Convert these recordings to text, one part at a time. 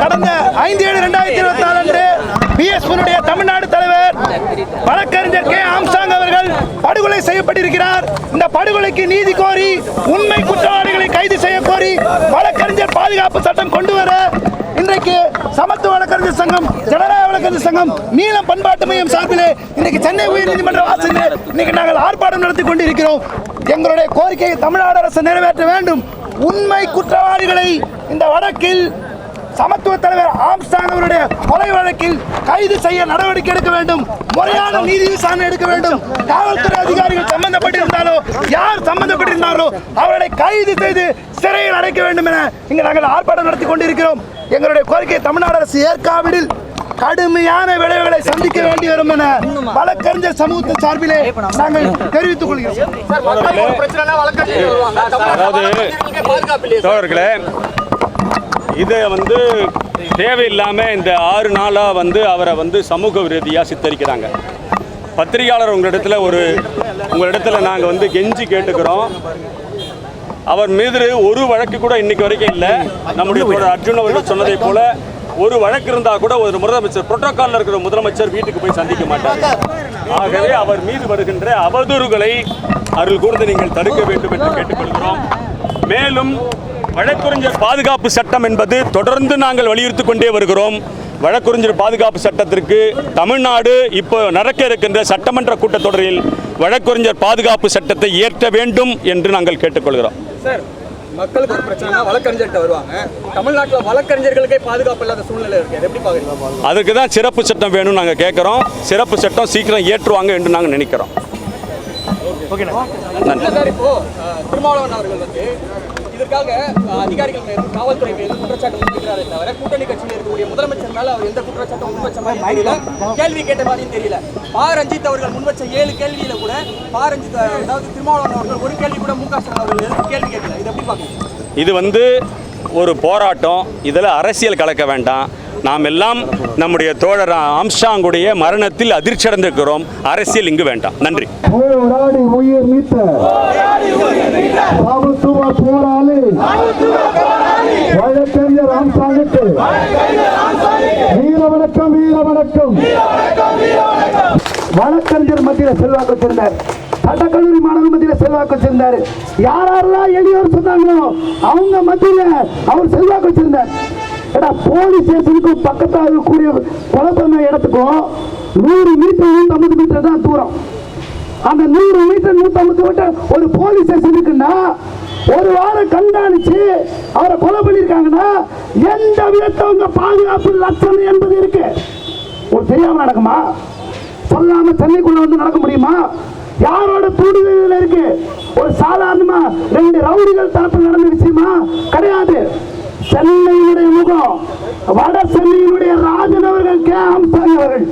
கடந்த ஐந்து ஏழு ரெண்டாயிரத்தி இருபத்தி நாலு அன்று பிஎஸ்பியினுடைய தமிழ்நாடு தலைவர் வழக்கறிஞர் கே ஆம்சாங் அவர்கள் படுகொலை செய்யப்பட்டிருக்கிறார். இந்த படுகொலைக்கு நீதி கோரி உண்மை குற்றவாளிகளை கைது செய்ய கோரி வழக்கறிஞர் பாதுகாப்பு சட்டம் கொண்டு வர இன்றைக்கு சமத்துவ வழக்கறிஞர் சங்கம் ஜனநாயக வழக்கறிஞர் சங்கம் நீளம் பண்பாட்டு மையம் சார்பில் இன்னைக்கு சென்னை உயர்நீதிமன்ற வாசலில் இன்னைக்கு நாங்கள் ஆர்ப்பாட்டம் நடத்தி கொண்டிருக்கிறோம். எங்களுடைய கோரிக்கையை தமிழ்நாடு அரசு நிறைவேற்ற வேண்டும். உண்மை குற்றவாளிகளை இந்த வழக்கில் சமத்துவ தலைவர் ஆம்ஸ்டாங் அவருடைய கொலை வழக்கில் கைது செய்ய நடவடிக்கை எடுக்க வேண்டும். முறையான நீதி விசாரணை எடுக்க வேண்டும். காவல்துறை அதிகாரிகள் சம்பந்தப்பட்டிருந்தாலோ யார் சம்பந்தப்பட்டிருந்தாரோ அவர்களை கைது செய்து சிறையில் அடைக்க வேண்டும் என இங்கு நாங்கள் ஆர்ப்பாட்டம் நடத்தி கொண்டிருக்கிறோம். எங்களுடைய கோரிக்கை தமிழ்நாடு அரசு ஏற்காவிடில் கடுமையான விளைவுகளை சந்திக்க வேண்டி வரும் என வழக்கறிஞர் சமூகத்தின் சார்பிலே நாங்கள் தெரிவித்துக் கொள்கிறோம். அதாவது தோழர்களே இதை வந்து தேவையில்லாமல் இந்த ஆறு நாளாக வந்து அவரை வந்து சமூக விரோதியாக சித்தரிக்கிறாங்க. பத்திரிகையாளர் உங்களிடத்தில் ஒரு உங்களிடத்துல நாங்கள் வந்து கெஞ்சி கேட்டுக்கிறோம். அவர் மீது ஒரு வழக்கு கூட இன்னைக்கு வரைக்கும் இல்லை. நம்முடைய அர்ஜுன் அவர்கள் சொன்னதை போல ஒரு வழக்கு இருந்தால் கூட ஒரு முதலமைச்சர் புரோட்டோகாலில் இருக்கிற முதலமைச்சர் வீட்டுக்கு போய் சந்திக்க மாட்டார். ஆகவே அவர் மீது வருகின்ற அவதூறுகளை அருள் கூர்ந்து நீங்கள் தடுக்க வேண்டும் என்று கேட்டுக்கொள்கிறோம். மேலும் வழக்கறிஞர் பாதுகாப்பு சட்டம் என்பது தொடர்ந்து நாங்கள் வலியுறுத்திக் கொண்டே வருகிறோம். வழக்கறிஞர் பாதுகாப்பு சட்டத்திற்கு தமிழ்நாடு இப்போ நடக்க இருக்கின்ற சட்டமன்ற கூட்டத்தொடரில் வழக்கறிஞர் பாதுகாப்பு சட்டத்தை இயற்ற வேண்டும் என்று நாங்கள் கேட்டுக்கொள்கிறோம். சார் மக்களுக்கு ஒரு பிரச்சனைனா வழக்கறிஞர்கிட்ட வருவாங்க. தமிழ்நாட்டில் வழக்கறிஞர்களுக்கே பாதுகாப்பு இல்லாத சூழ்நிலை இருக்கு. அதை எப்படி பாக்குறீங்க அதுக்கு தான் சிறப்பு சட்டம் வேணும்னு நாங்கள் கேட்குறோம் சிறப்பு சட்டம் சீக்கிரம் ஏற்றுவாங்க என்று நாங்கள் நினைக்கிறோம். நன்றி. சார் இப்போ திருமாவளவன் அவர்கள் வந்து இதற்காக அதிகாரிகள் மேலும் காவல்துறை மேலும் குற்றச்சாட்டு முன்வைக்கிறாரே தவிர கூட்டணி கட்சியில் இருக்கக்கூடிய முதலமைச்சர் மேல அவர் எந்த குற்றச்சாட்டும் முன்வச்ச மாதிரி தெரியல. கேள்வி கேட்ட மாதிரியும் தெரியல. பா. ரஞ்சித் அவர்கள் முன்வச்ச ஏழு கேள்வியில கூட பா. ரஞ்சித் அதாவது திருமாவளவன் அவர்கள் ஒரு கேள்வி கூட மு. க. ஸ்டாலின் அவர்கள் கேள்வி கேட்கல? இது எப்படி பார்க்கணும்? இது வந்து ஒரு போராட்டம். இதில் அரசியல் கலக்க வேண்டாம். நாம் எல்லாம் நம்முடைய தோழர் ஆம்ஸ்டாங்குடைய மரணத்தில் அதிர்ச்சி அடைந்திருக்கிறோம் அரசியல் இங்கு வேண்டாம். நன்றி. உயிர் நீத்த வழக்கறிஞர் ராம்சாமிக்கு வீர வணக்கம் வீர வணக்கம் வழக்கறிஞர் மத்தியில் செல்வாக்கு வச்சிருந்தார். சட்டக்கல்லூரி மாணவர் மத்தியில் செல்வாக்கு சேர்ந்தார் யாரெல்லாம் எளியோர் சொன்னாங்களோ அவங்க மத்தியில் அவர் செல்வாக்கு வச்சிருந்தார். ஏன்னா போலீஸ் ஸ்டேஷனுக்கும் பக்கத்தில் இருக்கக்கூடிய கொலை இடத்துக்கும் நூறு மீட்டர் நூற்றம்பது மீட்டர் தான் தூரம். அந்த நூறு மீட்டர் நூற்றம்பது மீட்டர் ஒரு போலீஸ் ஸ்டேஷன் இருக்குன்னா ஒரு வாரம் கண்காணிச்சு அவரை கொலை பண்ணியிருக்காங்கன்னா எந்த விதத்தவங்க பாதுகாப்பு லட்சணம் என்பது இருக்கு? ஒரு தெரியாம நடக்குமா? சொல்லாம சென்னைக்குள்ள வந்து நடக்க முடியுமா? யாரோட தூண்டுதல் இருக்கு? ஒரு சாதாரணமா ரெண்டு ரவுடிகள் தரப்பு நடந்த விஷயமா? கிடையாது. சென்னையினுடைய முகம் வட சென்னையினுடைய ராஜன் அவர்கள் கே அவர்கள்.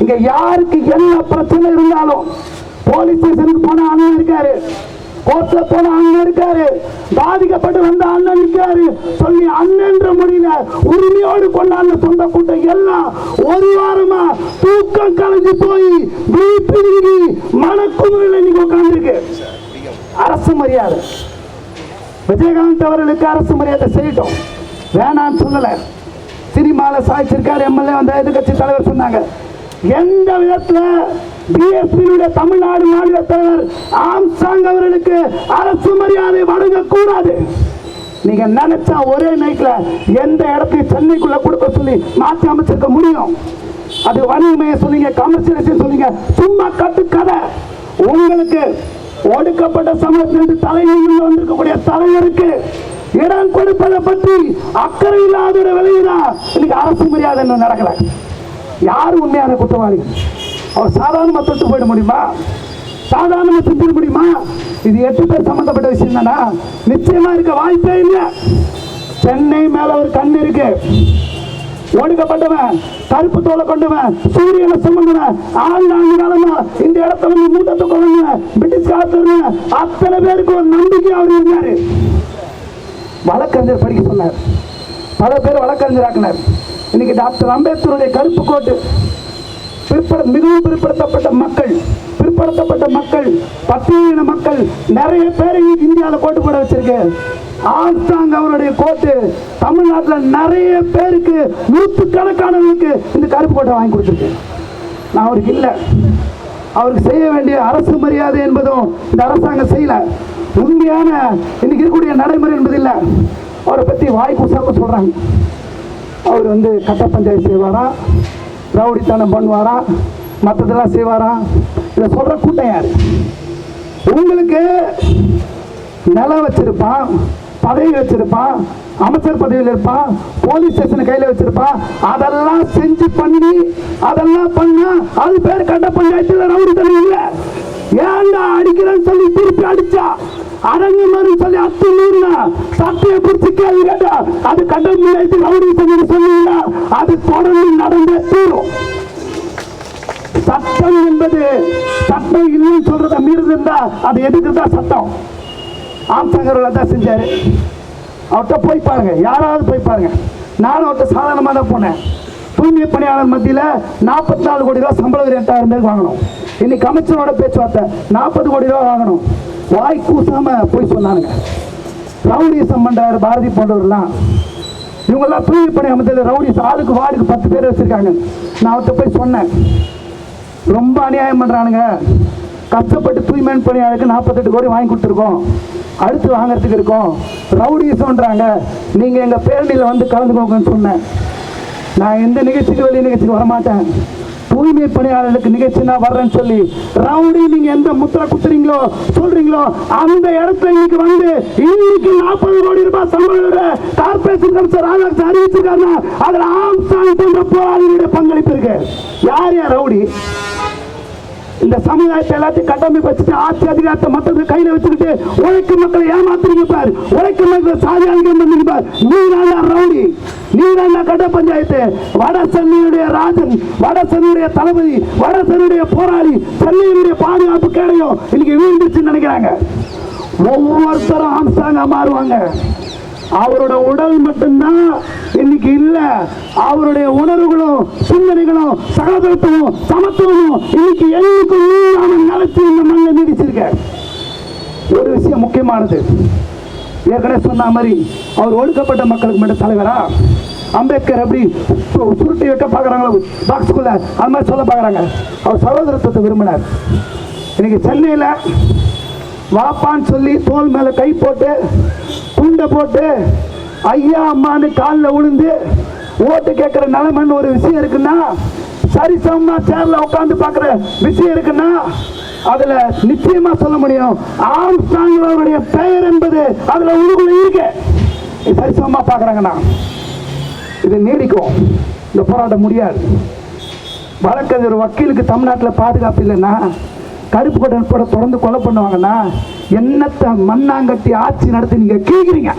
இங்க யாருக்கு என்ன பிரச்சனை இருந்தாலும் போலீஸ் ஸ்டேஷனுக்கு போன அண்ணன் இருக்காரு. கோர்ட்ல போன அண்ணன் இருக்காரு. பாதிக்கப்பட்டு வந்த அண்ணன் இருக்காரு. சொல்லி அண்ணன்ற மொழியில உரிமையோடு கொண்டாடின சொந்த கூட்டம் எல்லாம் ஒரு வாரமா தூக்கம் கலைஞ்சு போய் பிபி மனக்குமுறையில் இன்னைக்கு உட்கார்ந்துருக்கு. அரசு மரியாதை. விஜயகாந்த் அவர்களுக்கு அரசு மரியாதை செய்யட்டும். வேணான்னு சொல்லலை. சினிமாவில் சாய்ச்சிருக்கார் எம்எல்ஏ வந்த எதிர்கட்சி தலைவர் சொன்னாங்க. எந்த விதத்தில் பிஎஸ்பியினுடைய தமிழ்நாடு மாநில தலைவர் ஆம்சாங் அவர்களுக்கு அரசு மரியாதை வழங்கக்கூடாது. நீங்க நினைச்சா ஒரே நைட்ல எந்த இடத்தையும் சென்னைக்குள்ள கொடுக்க சொல்லி மாற்றி அமைச்சிருக்க முடியும். அது வணிகமையை சொன்னீங்க கமர்ஷியலைசேஷன் சொல்லிங்க சும்மா கட்டு கதை உங்களுக்கு ஒடுக்கப்பட்ட சமூகத்திலிருந்து தலைமையில் வந்திருக்கக்கூடிய தலைவருக்கு இடம் கொடுப்பதை பற்றி அக்கறை இல்லாத விலையுதான் இன்னைக்கு அரசு மரியாதை இன்னும் நடக்கல. யார் உண்மையான குற்றவாளிகள் அவர் சாதாரணமாக தொட்டு போயிட முடியுமா? சாதாரணமாக சிந்திட முடியுமா? இது எட்டு பேர் சம்பந்தப்பட்ட விஷயம் தானா? நிச்சயமா இருக்க வாய்ப்பே இல்லை. சென்னை மேல ஒரு கண் இருக்கு. ஒடுக்கப்பட்டவன் கருப்பு தோலை கொண்டவன் சூரியனை சுமந்தவன் ஆண்டாண்டு காலமா இந்த இடத்துல வந்து மூட்டத்தை கொண்டவன் பிரிட்டிஷ் காலத்துல அத்தனை பேருக்கு ஒரு நம்பிக்கை அவர் இருந்தாரு. வழக்கறிஞர் படிக்க சொன்னார். பல பேர் வழக்கறிஞராக்கினார். இன்னைக்கு டாக்டர் அம்பேத்கருடைய கருப்பு கோட்டு பிற்பட மிகவும் பிற்படுத்தப்பட்ட மக்கள் பிற்படுத்தப்பட்ட மக்கள் பத்தியின மக்கள் நிறைய பேர் இந்தியாவில் கோட்டு போட வச்சிருக்கு ஆம்ஸ்டாங் அவருடைய கோட்டு தமிழ்நாட்டில் நிறைய பேருக்கு நூற்றுக்கணக்கானவர்களுக்கு இந்த கருப்பு கோட்டை வாங்கி கொடுத்துருக்கு நான் அவருக்கு இல்லை. அவருக்கு செய்ய வேண்டிய அரசு மரியாதை என்பதும் இந்த அரசாங்கம் செய்யலை. உண்மையான இன்னைக்கு இருக்கக்கூடிய நடைமுறை என்பது இல்லை அவரை பற்றி வாய் கூசாம சொல்கிறாங்க அவர் வந்து கட்ட பஞ்சாயத்து செய்வாரா? ரவுடித்தனம் பண்ணுவாரா? மற்றதெல்லாம் செய்வாராம் இதை சொல்கிற கூட்டம் யார்? உங்களுக்கு நிலம் வச்சிருப்பான் பதவி வச்சிருப்பான் அமைச்சர் பதவியில் இருப்பான் போலீஸ் ஸ்டேஷன் கையில் வச்சிருப்பான் அதெல்லாம் செஞ்சு பண்ணி அதெல்லாம் பண்ணா அது பேர் கட்ட பஞ்சாயத்தில் ரவுடி தண்ணி இல்ல. ஏன்டா அடிக்கிறேன்னு சொல்லி திருப்பி அடிச்சா? அடங்கு மாதிரி சொல்லி அத்துமீறினா சட்டையை பிடிச்சி கேள்வி கேட்டா அது கட்ட பஞ்சாயத்து ரவுடி தண்ணி சொல்லுவீங்க அது தொடர்ந்து நடந்தே தீரும். சட்டம் என்பது சட்டம் இல்லைன்னு சொல்றத மீறி அது எதுக்கு தான் சட்டம் ஆம்சங்கர் தான் செஞ்சாரு. அவர்கிட்ட போய் பாருங்க. யாராவது போய் பாருங்க. நானும் அவர்கிட்ட சாதாரணமாக தான் போனேன். தூய்மை பணியாளர் மத்தியில் நாற்பத்தி நாலு கோடி ரூபா சம்பளம் ரெண்டாயிரம் எட்டாயிரம் பேர் வாங்கணும். இன்னைக்கு அமைச்சரோட பேச்சுவார்த்தை நாற்பது கோடி ரூபா வாங்கணும். வாய் கூசாம போய் சொன்னானுங்க. ரவுடிசம் பண்றாரு பாரதி போன்றவர்லாம். இவங்கெல்லாம் தூய்மை பணி அமைச்சர் ரவுடிஸ் ஆளுக்கு வார்டுக்கு பத்து பேர் வச்சிருக்காங்க. நான் அவர்கிட்ட போய் சொன்னேன். ரொம்ப அநியாயம் பண்ணுறானுங்க கஷ்டப்பட்டு தூய்மை பணியாளருக்கு நாற்பத்தெட்டு கோடி வாங்கி கொடுத்துருக்கோம். அடுத்து வாங்குறதுக்கு இருக்கோம். ரவுடிசம்ன்றாங்க. நீங்கள் எங்கள் பேரணியில் வந்து கலந்துக்கோங்கன்னு சொன்னேன். நான் எந்த நிகழ்ச்சிக்கு வெளியே நிகழ்ச்சிக்கு வரமாட்டேன். தூய்மை பணியாளர்களுக்கு நிகழ்ச்சி நான் வர்றேன்னு சொல்லி ரவுடி நீங்க எந்த முத்திரை குத்துறீங்களோ சொல்றீங்களோ அந்த இடத்துல இன்னைக்கு வந்து இன்னைக்கு நாற்பது கோடி ரூபாய் சம்பளம் கார்பரேஷன் கமிஷனர் ராதாகிருஷ்ணன் அறிவிச்சிருக்காருன்னா அதுல ஆம்சாங் போன்ற போராளிகளுடைய பங்களிப்பு இருக்கு. யார் யார் ரவுடி? இந்த சமுதாயத்தை எல்லாத்தையும் கட்டமைப்பு வச்சுட்டு ஆட்சி அதிகாரத்தை மத்தது கையில வச்சுக்கிட்டு உழைக்கும் மக்களை ஏமாத்துறீங்க பார் உழைக்கும் மக்கள் சாதி அழிக்க பண்ணீங்க பார் நீ ரவுடி. நீ கட்ட பஞ்சாயத்து. வட சென்னையுடைய ராஜன் வட சென்னையுடைய தளபதி வட சென்னையுடைய போராளி சென்னையினுடைய பாதுகாப்பு கேடையும் இன்னைக்கு வீழ்ந்துச்சுன்னு நினைக்கிறாங்க. ஒவ்வொருத்தரும் ஆம்சாங்க மாறுவாங்க. அவரோட உடல் மட்டும்தான் இன்னைக்கு இல்ல. அவருடைய உணர்வுகளும் சிந்தனைகளும் சகோதரத்துவம் சமத்துவமும் இன்னைக்கு என்னைக்கும் நீங்காம நிலைச்சு இந்த மண்ணை நீடிச்சிருக்க. ஒரு விஷயம் முக்கியமானது. ஏற்கனவே சொன்ன மாதிரி அவர் ஒடுக்கப்பட்ட மக்களுக்கு மட்டும் தலைவரா? அம்பேத்கர் எப்படி சுருட்டி வைக்க பார்க்குறாங்களோ பாக்ஸுக்குள்ள அது மாதிரி சொல்ல பார்க்குறாங்க அவர் சகோதரத்துவத்தை விரும்பினார். இன்னைக்கு சென்னையில் வாப்பான்னு சொல்லி தோல் மேலே கை போட்டு துண்டை போட்டு ஐயா அம்மான்னு காலில் விழுந்து ஓட்டு கேட்கிற நிலைமைன்னு ஒரு விஷயம் இருக்குன்னா சரிசமமா சேர்ல உட்காந்து பார்க்குற விஷயம் இருக்குன்னா அதுல நிச்சயமா சொல்ல முடியும். ஆம்ஸ்டாங் அவருடைய பெயர் என்பது அதுல உள்ளுக்குள்ள இருக்கு. இது சரிசமமா பார்க்குறாங்கண்ணா. இது நீடிக்கும். இந்த போராட்டம் முடியாது. வழக்கறிஞர் வக்கீலுக்கு தமிழ்நாட்டில் பாதுகாப்பு இல்லைன்னா கருப்பு கொட்டை போட தொடர்ந்து கொலை பண்ணுவாங்கன்னா என்னத்தை மண்ணாங்கட்டி ஆட்சி நடத்தி நீங்க கேட்குறீங்க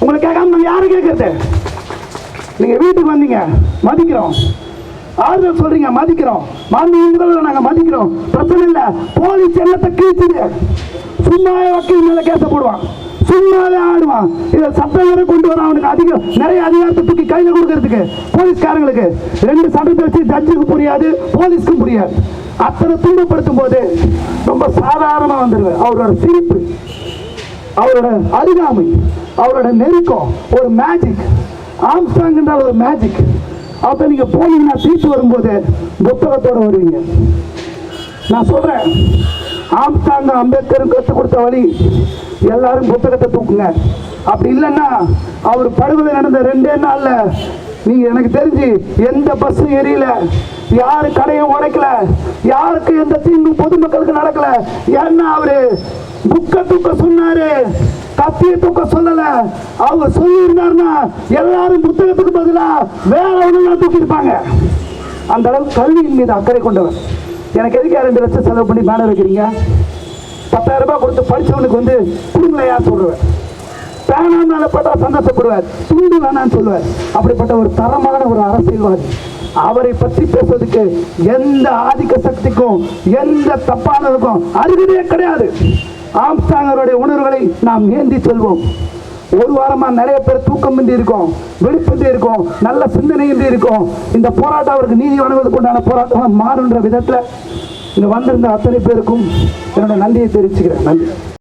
உங்களை கேட்காம யாரும் கேட்கறது? நீங்க வீட்டுக்கு வந்தீங்க மதிக்கிறோம். ஆறுதல் சொல்றீங்க மதிக்கிறோம். மாண்பு நாங்கள் மதிக்கிறோம். பிரச்சனை இல்லை போலீஸ் என்னத்தை கிழிச்சுது சும்மாவே வக்கீல் மேலே கேச போடுவான். சும்மாவே ஆடுவான். இதை சட்டம் வரை கொண்டு வர அவனுக்கு அதிகம் நிறைய அதிகாரத்தை தூக்கி கையில் கொடுக்கறதுக்கு போலீஸ்காரங்களுக்கு. ரெண்டு சட்டத்தை வச்சு ஜட்ஜுக்கு புரியாது போலீஸ்க்கும் புரியாது. அத்தனை துன்பப்படுத்தும் போது ரொம்ப சாதாரணமாக வந்துடுவேன். அவரோட சிரிப்பு அவரோட அருகாமை அவரோட நெருக்கம் ஒரு மேஜிக் ஆம்ஸ்டாங் என்றால் ஒரு மேஜிக் அப்ப நீங்க போனீங்கன்னா திருச்சி வரும்போது புத்தகத்தோட வருவீங்க. நான் சொல்றேன் ஆம்ஸ்டாங் அம்பேத்கர் கற்றுக் கொடுத்த வழி எல்லாரும் புத்தகத்தை தூக்குங்க. அப்படி இல்லைன்னா அவர் படுகொலை நடந்த ரெண்டே நாளில் நீங்க எனக்கு தெரிஞ்சு எந்த பஸ்ஸும் எரியல யாரு கடையும் உடைக்கல? யாருக்கு எந்த தீங்கும் பொதுமக்களுக்கு நடக்கல? ஏன்னா அவரு? புக்க தூக்க சொன்னாரு. கத்திய தூக்க சொல்லல. அவங்க சொல்லியிருந்தாருன்னா எல்லாரும் புத்தகத்துக்கு பதிலா வேற ஒண்ணு தூக்கி இருப்பாங்க அந்த அளவுக்கு கல்வியின் மீது அக்கறை கொண்டவர். எனக்கு எதுக்கு ரெண்டு லட்சம் செலவு பண்ணி பேனர் வைக்கிறீங்க? பத்தாயிரம் ரூபாய் கொடுத்து படிச்சவனுக்கு வந்து குடும்பம் சொல்லுவேன் பேனா மேல பட்டா சந்தோஷப்படுவார். துண்டு வேணான்னு சொல்லுவார். அப்படிப்பட்ட ஒரு தரமான ஒரு அரசியல்வாதி. அவரை பற்றி பேசுவதற்கு எந்த ஆதிக்க சக்திக்கும் எந்த தப்பானதுக்கும் அருகதே கிடையாது. ஆம்ஸ்டாங்கருடைய உணர்வுகளை நாம் ஏந்தி செல்வோம். ஒரு வாரமா நிறைய பேர் தூக்கமின்றி இருக்கும் வெடிப்பின்றி இருக்கும் நல்ல சிந்தனையின்றி இருக்கும். இந்த போராட்டம் அவருக்கு நீதி வழங்குவதற்கு உண்டான போராட்டமாக மாறுன்ற விதத்தில் இங்கே வந்திருந்த அத்தனை பேருக்கும் என்னோட நன்றியை தெரிவிச்சுக்கிறேன். நன்றி.